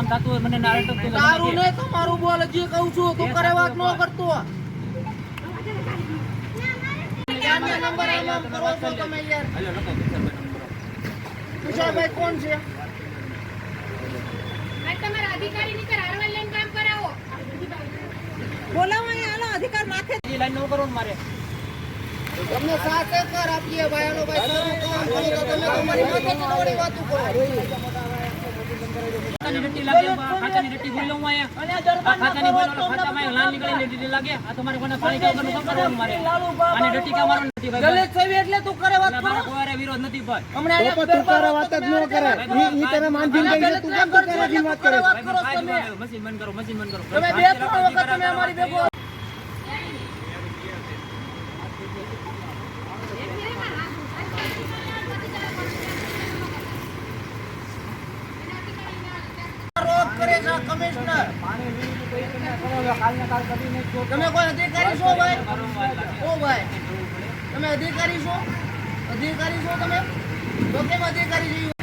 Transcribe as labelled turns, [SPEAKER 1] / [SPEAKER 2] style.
[SPEAKER 1] કામ થતું હોય મને ના તો
[SPEAKER 2] તારું
[SPEAKER 1] મને
[SPEAKER 2] તો મારું બોલ જે કહું છું તું કરે વાત ન કરતો. નંબર આમ આમ કરો છો તમે યાર.
[SPEAKER 1] હાલો, લખો, કિશોરભાઈ,
[SPEAKER 2] કોણ છે?
[SPEAKER 3] તમારા અધિકારીની કર હારવાર લઈને કામ કરાવો.
[SPEAKER 4] બોલાવો અહીંયા અધિકાર
[SPEAKER 1] નાખે લાઈન નો કરો ને મારે.
[SPEAKER 2] તમને એકર આપીએ ભાઈ એનો ભાઈ તમે તમારી માથે થોડી વાતો કરો.
[SPEAKER 1] ખાતાની રટ્ટી લાગે ખાતાની રટ્ટી ભૂલી લઉં અહીંયા આ ખાતાની બોલો ખાતામાં લાલ નીકળીને રટ્ટી લાગે આ તમારે કોને પાણી કામ કરવાનું મારે અને રટ્ટી કામ મારવાનું નથી ભાઈ
[SPEAKER 2] દલિત છે એટલે તું કરે વાત કરો
[SPEAKER 1] મારો વિરોધ નથી ભાઈ
[SPEAKER 2] હમણાં તો તું કરે વાત જ ન કરે ઈ તને માનજીન કહી તું કેમ તું કરે વાત કરે વાત કરો
[SPEAKER 1] ભાઈ,
[SPEAKER 2] તમે
[SPEAKER 1] મશીન બંધ કરો મશીન બંધ કરો
[SPEAKER 2] તમે બે ત્રણ વખત તમે અમારી ભેગો કરે છે કમિશનર? તમે કોઈ અધિકારી છો ભાઈ? ઓ ભાઈ, તમે અધિકારી છો? અધિકારી છો તમે? તો કેમ અધિકારી જેવી